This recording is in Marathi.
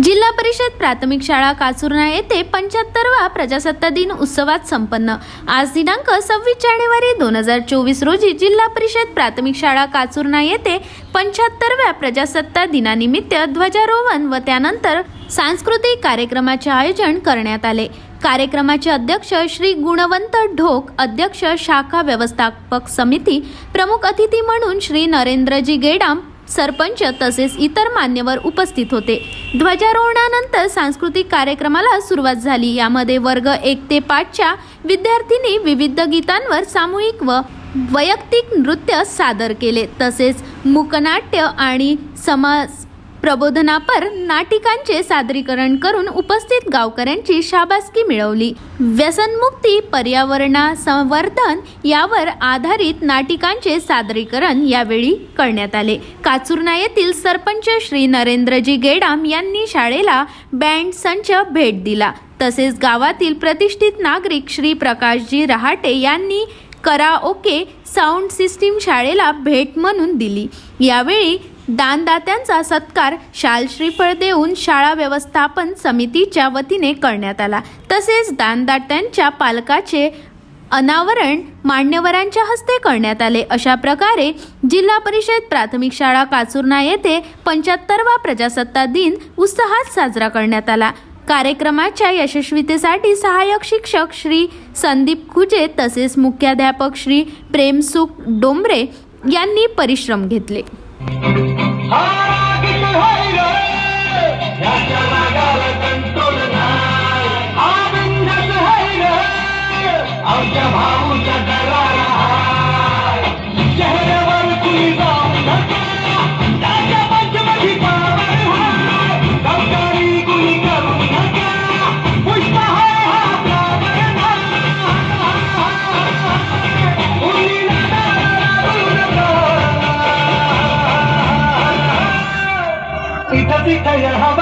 जिल्हा परिषद प्राथमिक शाळा काचुर्णा येथे पंच्याहत्तरवा प्रजासत्ता दिन उत्सवात संपन्न. आज दिनांक सव्वीस जानेवारी दोन हजार चोवीस रोजी जिल्हा परिषद प्राथमिक शाळा काचुर्णा येथे पंच्याहत्तरव्या प्रजासत्ता दिनानिमित्त ध्वजारोहण व त्यानंतर सांस्कृतिक कार्यक्रमाचे आयोजन करण्यात आले. कार्यक्रमाचे अध्यक्ष श्री गुणवंत ढोक अध्यक्ष शाखा व्यवस्थापक समिती प्रमुख अतिथी म्हणून श्री नरेंद्रजी गेडाम सरपंच तसेच इतर मान्यवर उपस्थित होते. ध्वजारोहणानंतर सांस्कृतिक कार्यक्रमाला सुरुवात झाली. यामध्ये वर्ग एक ते पाचच्या विद्यार्थ्यांनी विविध गीतांवर सामूहिक व वैयक्तिक नृत्य सादर केले. तसेच मूकनाट्य आणि समाज प्रबोधनापर नाटिकांचे सादरीकरण करून उपस्थित गावकऱ्यांची शाबासकी मिळवली. व्यसनमुक्ती पर्यावरणा संवर्धन यावर आधारित नाटिकांचे सादरीकरण यावेळी करण्यात आले. काचुर्ना येथील सरपंच श्री नरेंद्रजी गेडाम यांनी शाळेला बँड संच भेट दिला. तसेच गावातील प्रतिष्ठित नागरिक श्री प्रकाशजी रहाटे यांनी कराओके साऊंड सिस्टीम शाळेला भेट म्हणून दिली. यावेळी दानदात्यांचा सत्कार शाल श्रीफळ देऊन शाळा व्यवस्थापन समितीच्या वतीने करण्यात आला. तसेच दानदात्यांच्या पालकाचे अनावरण मान्यवरांच्या हस्ते करण्यात आले. अशा प्रकारे जिल्हा परिषद प्राथमिक शाळा काचुर्णा येथे पंच्याहत्तरवा प्रजासत्ताक दिन उत्साहात साजरा करण्यात आला. कार्यक्रमाच्या यशस्वीतेसाठी सहाय्यक शिक्षक श्री संदीप खुजे तसेच मुख्याध्यापक श्री प्रेमसुख डोंबरे यांनी परिश्रम घेतले. হারা কিছু হয় கையல் ஹவ